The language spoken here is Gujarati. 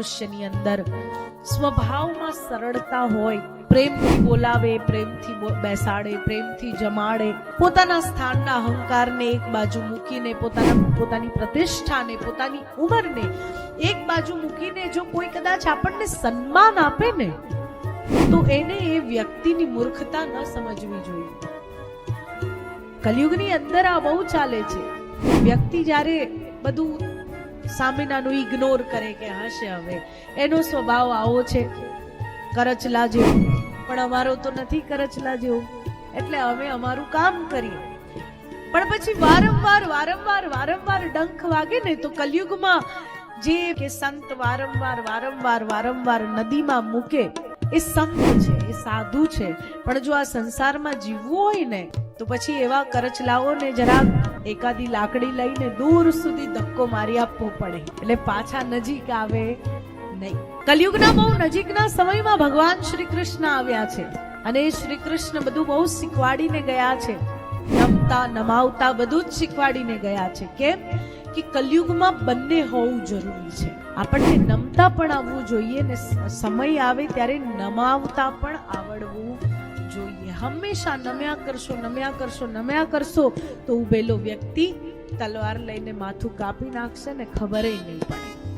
મનુષ્યની અંદર સ્વભાવમાં સરળતા હોય, પ્રેમથી બોલાવે, પ્રેમથી બેસાડે, પ્રેમથી જમાડે, પોતાના સ્થાનના અહંકારને એક બાજુ મૂકીને, પોતાના, પોતાની પ્રતિષ્ઠાને, પોતાની ઉંમરને એક બાજુ મૂકીને જો કોઈ કદાચ આપણને સન્માન આપે ને, તો એને એ વ્યક્તિની મૂર્ખતા ન સમજવી જોઈએ. કલયુગની અંદર આ બહુ ચાલે છે. વ્યક્તિ જ્યારે બધું સામેનાનું ઇગ્નોર કરે કે હશે હવે. એનો સ્વભાવ આવો છે કરચલા જેવો. પણ અમારો તો નથી કરચલા જેવો. એટલે અમે અમારું કામ કરીએ. પણ પછી વારંવાર વારંવાર વારંવાર ડંખ વાગે ને તો કલયુગમાં જે કે સંત વારંવાર વારંવાર વારંવાર નદીમાં મૂકે, એ સંત છે, એ સાધુ છે. પણ જો આ સંસારમાં જીવવું હોય ને તો પછી એવા કરચલાઓને જરા એકાદી લાકડી લઈને દૂર સુધી ધક્કો મારી આપવો પડે. એટલે પાછા નજીક આવે નહીં. કલયુગના બહુ નજીકના સમયમાં ભગવાન શ્રી કૃષ્ણ આવ્યા છે અને શ્રી કૃષ્ણ બધું બહુ શીખવાડીને ગયા છે. નમતા નમાવતા બધું જ શીખવાડીને ગયા છે. કેમ? કે કલયુગમાં બંને હોવું જરૂરી છે. આપણને નમતા પણ આવવું જોઈએ ને સમય આવે ત્યારે નમાવતા પણ આવડવું જોઈએ. હંમેશા નમ્યા કરશો નમ્યા કરશો નમ્યા કરશો તો ઉભેલો વ્યક્તિ તલવાર લઈને માથું કાપી નાખશે ને ખબર નહીં પડે.